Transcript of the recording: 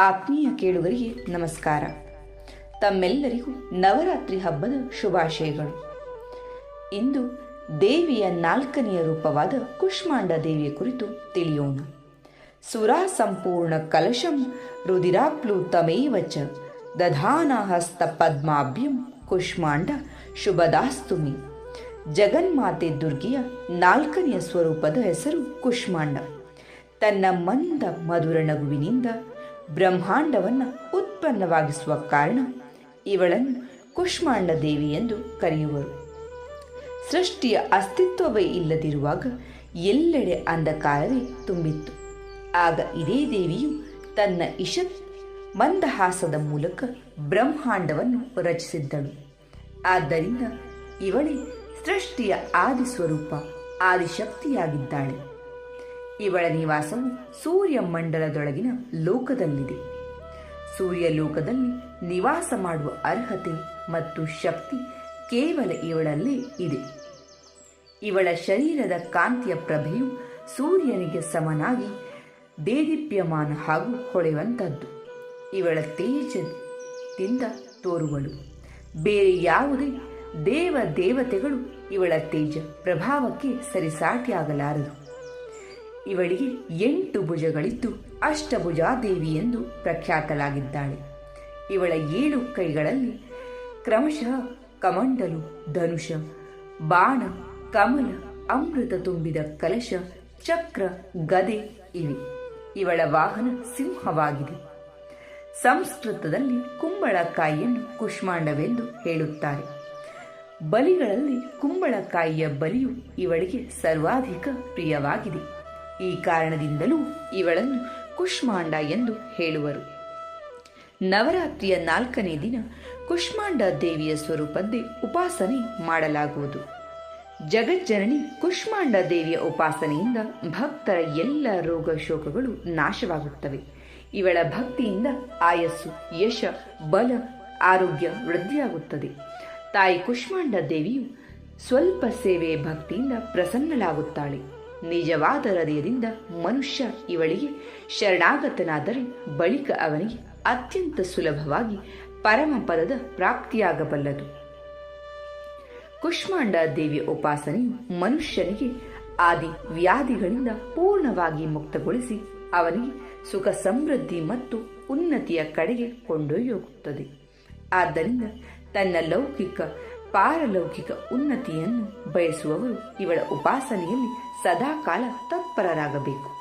ಆತ್ಮೀಯ ಕೇಳುಗರಿಗೆ ನಮಸ್ಕಾರ. ತಮ್ಮೆಲ್ಲರಿಗೂ ನವರಾತ್ರಿ ಹಬ್ಬದ ಶುಭಾಶಯಗಳು. ಇಂದು ದೇವಿಯ ನಾಲ್ಕನೆಯ ರೂಪವಾದ ಕುಷ್ಮಾಂಡ ದೇವಿಯ ಕುರಿತು ತಿಳಿಯೋಣ. ಸುರಾ ಸಂಪೂರ್ಣ ಕಲಶಂ ರುದಿರಾಪ್ಲುತಮೇವ ಚ ದಧಾನ ಹಸ್ತ ಪದ್ಮಾಭ್ಯಂ ಕುಷ್ಮಾಂಡ ಶುಭದಾಸ್ತುಮಿ. ಜಗನ್ಮಾತೆ ದುರ್ಗಿಯ ನಾಲ್ಕನೆಯ ಸ್ವರೂಪದ ಹೆಸರು ಕುಷ್ಮಾಂಡ. ತನ್ನ ಮಂದ ಮಧುರ ನಗುವಿನಿಂದ ಬ್ರಹ್ಮಾಂಡವನ್ನು ಉತ್ಪನ್ನವಾಗಿಸುವ ಕಾರಣ ಇವಳನ್ನು ಕುಷ್ಮಾಂಡ ದೇವಿ ಎಂದು ಕರೆಯುವರು. ಸೃಷ್ಟಿಯ ಅಸ್ತಿತ್ವವೇ ಇಲ್ಲದಿರುವಾಗ ಎಲ್ಲೆಡೆ ಅಂಧಕಾರವೇ ತುಂಬಿತ್ತು. ಆಗ ಇದೇ ದೇವಿಯು ತನ್ನ ಇಶ ಮಂದಹಾಸದ ಮೂಲಕ ಬ್ರಹ್ಮಾಂಡವನ್ನು ರಚಿಸಿದ್ದಳು. ಆದ್ದರಿಂದ ಇವಳೇ ಸೃಷ್ಟಿಯ ಆದಿ ಸ್ವರೂಪ ಆದಿಶಕ್ತಿಯಾಗಿದ್ದಾಳೆ. ಇವಳ ನಿವಾಸವು ಸೂರ್ಯ ಮಂಡಲದೊಳಗಿನ ಲೋಕದಲ್ಲಿದೆ. ಸೂರ್ಯ ಲೋಕದಲ್ಲಿ ನಿವಾಸ ಮಾಡುವ ಅರ್ಹತೆ ಮತ್ತು ಶಕ್ತಿ ಕೇವಲ ಇವಳಲ್ಲೇ ಇದೆ. ಇವಳ ಶರೀರದ ಕಾಂತಿಯ ಪ್ರಭೆಯು ಸೂರ್ಯನಿಗೆ ಸಮನಾಗಿ ದೇದೀಪ್ಯಮಾನ ಹಾಗೂ ಹೊಳೆಯುವಂಥದ್ದು. ಇವಳ ತೇಜದಿಂದ ತೋರುವಳು. ಬೇರೆ ಯಾವುದೇ ದೇವ ದೇವತೆಗಳು ಇವಳ ತೇಜ ಪ್ರಭಾವಕ್ಕೆ ಸರಿಸಾಟಿಯಾಗಲಾರದು ಇವಳಿಗೆ ಎಂಟು ಭುಜಗಳಿದ್ದು ಅಷ್ಟಭುಜಾದೇವಿ ಎಂದು ಪ್ರಖ್ಯಾತಲಾಗಿದ್ದಾಳೆ ಇವಳ ಏಳು ಕೈಗಳಲ್ಲಿ ಕ್ರಮಶಃ ಕಮಂಡಲು, ಧನುಷ, ಬಾಣ, ಕಮಲ, ಅಮೃತ ತುಂಬಿದ ಕಲಶ, ಚಕ್ರ, ಗದೆ ಇವೆ. ಇವಳ ವಾಹನ ಸಿಂಹವಾಗಿದೆ. ಸಂಸ್ಕೃತದಲ್ಲಿ ಕುಂಬಳಕಾಯಿಯನ್ನು ಕುಷ್ಮಾಂಡವೆಂದು ಹೇಳುತ್ತಾರೆ. ಬಲಿಗಳಲ್ಲಿ ಕುಂಬಳಕಾಯಿಯ ಬಲಿಯು ಇವಳಿಗೆ ಸರ್ವಾಧಿಕ ಪ್ರಿಯವಾಗಿದೆ. ಈ ಕಾರಣದಿಂದಲೂ ಇವಳನ್ನು ಕುಷ್ಮಾಂಡ ಎಂದು ಹೇಳುವರು. ನವರಾತ್ರಿಯ ನಾಲ್ಕನೇ ದಿನ ಕುಷ್ಮಾಂಡ ದೇವಿಯ ಸ್ವರೂಪದ್ದೇ ಉಪಾಸನೆ ಮಾಡಲಾಗುವುದು. ಜಗಜ್ಜನನಿ ಕುಷ್ಮಾಂಡ ದೇವಿಯ ಉಪಾಸನೆಯಿಂದ ಭಕ್ತರ ಎಲ್ಲ ರೋಗ ಶೋಕಗಳು ನಾಶವಾಗುತ್ತವೆ. ಇವಳ ಭಕ್ತಿಯಿಂದ ಆಯಸ್ಸು, ಯಶ, ಬಲ, ಆರೋಗ್ಯ ವೃದ್ಧಿಯಾಗುತ್ತದೆ. ತಾಯಿ ಕುಷ್ಮಾಂಡ ದೇವಿಯು ಸ್ವಲ್ಪ ಸೇವೆ ಭಕ್ತಿಯಿಂದ ಪ್ರಸನ್ನಳಾಗುತ್ತಾಳೆ. ನಿಜವಾದ ಹೃದಯದಿಂದ ಮನುಷ್ಯ ಇವಳಿಗೆ ಶರಣಾಗತನಾದರೆ ಬಳಿಕ ಅವನಿಗೆ ಅತ್ಯಂತ ಸುಲಭವಾಗಿ ಪರಮಪದದ ಪ್ರಾಪ್ತಿಯಾಗಬಲ್ಲದು. ಕುಷ್ಮಾಂಡ ದೇವಿ ಉಪಾಸನೆಯು ಮನುಷ್ಯನಿಗೆ ಆದಿ ವ್ಯಾಧಿಗಳಿಂದ ಪೂರ್ಣವಾಗಿ ಮುಕ್ತಗೊಳಿಸಿ ಅವನಿಗೆ ಸುಖ ಸಮೃದ್ಧಿ ಮತ್ತು ಉನ್ನತಿಯ ಕಡೆಗೆ ಕೊಂಡೊಯ್ಯುತ್ತದೆ. ಆದ್ದರಿಂದ ತನ್ನ ಲೌಕಿಕ ಪಾರಲೌಕಿಕ ಉನ್ನತಿಯನ್ನು ಬಯಸುವವರು ಇವಳ ಉಪಾಸನೆಯಲ್ಲಿ ಸದಾಕಾಲ ತತ್ಪರರಾಗಬೇಕು.